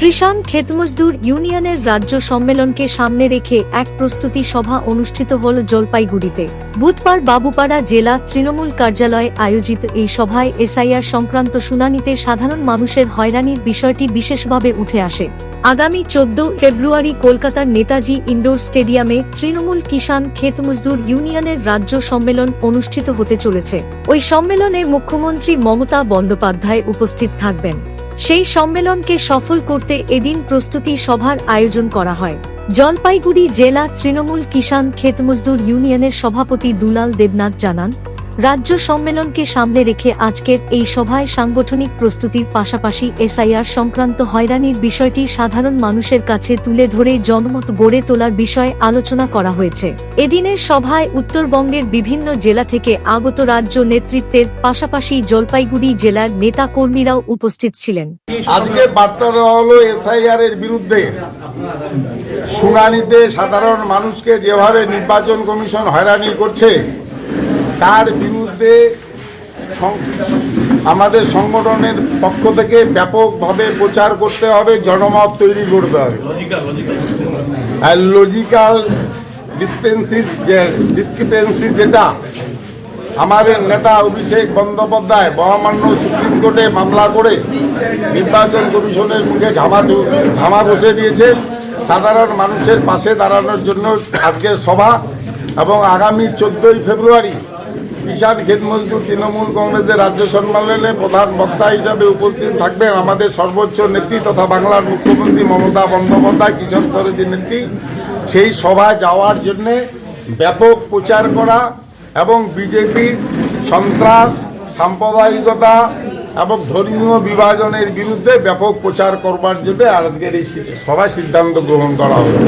কৃষাণ খেতমজদুর ইউনিয়নের রাজ্য সম্মেলনকে সামনে রেখে এক প্রস্তুতি সভা অনুষ্ঠিত হল জলপাইগুড়িতে। বুধবার বাবুপাড়া জেলা তৃণমূল কার্যালয়ে আয়োজিত এই সভায় এসআইআর সংক্রান্ত শুনানিতে সাধারণ মানুষের হয়রানির বিষয়টি বিশেষভাবে উঠে আসে। আগামী চোদ্দ ফেব্রুয়ারি কলকাতার নেতাজি ইন্ডোর স্টেডিয়ামে তৃণমূল কিষাণ ক্ষেতমজদুর ইউনিয়নের রাজ্য সম্মেলন অনুষ্ঠিত হতে চলেছে। ওই সম্মেলনে মুখ্যমন্ত্রী মমতা বন্দ্যোপাধ্যায় উপস্থিত থাকবেন। সেই সম্মেলনকে সফল করতে এদিন প্রস্তুতি সভার আয়োজন করা হয়। জলপাইগুড়ি জেলা তৃণমূল কিষাণ ক্ষেতমজদুর ইউনিয়নের সভাপতি দুলাল দেবনাথ জানান রাজ্য সম্মেলনকে সামনে রেখে আজকের এই সভায় সাংগঠনিক প্রস্তুতির পাশাপাশি এসআইআর সংক্রান্ত হয়রানির বিষয়টি সাধারণ মানুষের কাছে তুলে ধরে জনমত গড়ে তোলার বিষয়ে আলোচনা করা হয়েছে। এদিনের সভায় উত্তরবঙ্গের বিভিন্ন জেলা থেকে আগত রাজ্য নেতৃত্বের পাশাপাশি জলপাইগুড়ি জেলার নেতা কর্মীরাও উপস্থিত ছিলেন। আজকে বার্তা দেওয়া হলো এসআইআর এর বিরুদ্ধে। শুনানিতে সাধারণ মানুষকে যেভাবে নির্বাচন কমিশন হয়রানি করছে, তার বিরুদ্ধে সং- আমাদের সংগঠনের পক্ষ থেকে ব্যাপকভাবে প্রচার করতে হবে জনমত তৈরি করতে হবে। আর লজিক্যাল ডিসপেন্সি যে ডিসক্রিপেন্সি যেটা আমাদের নেতা অভিষেক বন্দ্যোপাধ্যায় মহামান্য সুপ্রিম কোর্টে মামলা করে নির্বাচন কমিশনের মুখে ঝামা ঝামা বসে দিয়েছে। সাধারণ মানুষের পাশে দাঁড়ানোর জন্য আজকের সভা এবং আগামী চোদ্দোই ফেব্রুয়ারি কিষাণ ক্ষেত মজদুর তৃণমূল কংগ্রেসের রাজ্য সম্মেলনে প্রধান বক্তা হিসাবে উপস্থিত থাকবেন আমাদের সর্বোচ্চ নেত্রী তথা বাংলার মুখ্যমন্ত্রী মমতা বন্দ্যোপাধ্যায় কৃষক দরের নেত্রী। সেই সভায় যাওয়ার জন্যে ব্যাপক প্রচার করা এবং বিজেপির সন্ত্রাস, সাম্প্রদায়িকতা এবং ধর্মীয় বিভাজনের বিরুদ্ধে ব্যাপক প্রচার করবার জন্য আজকের এই সভায় সিদ্ধান্ত গ্রহণ করা হলো।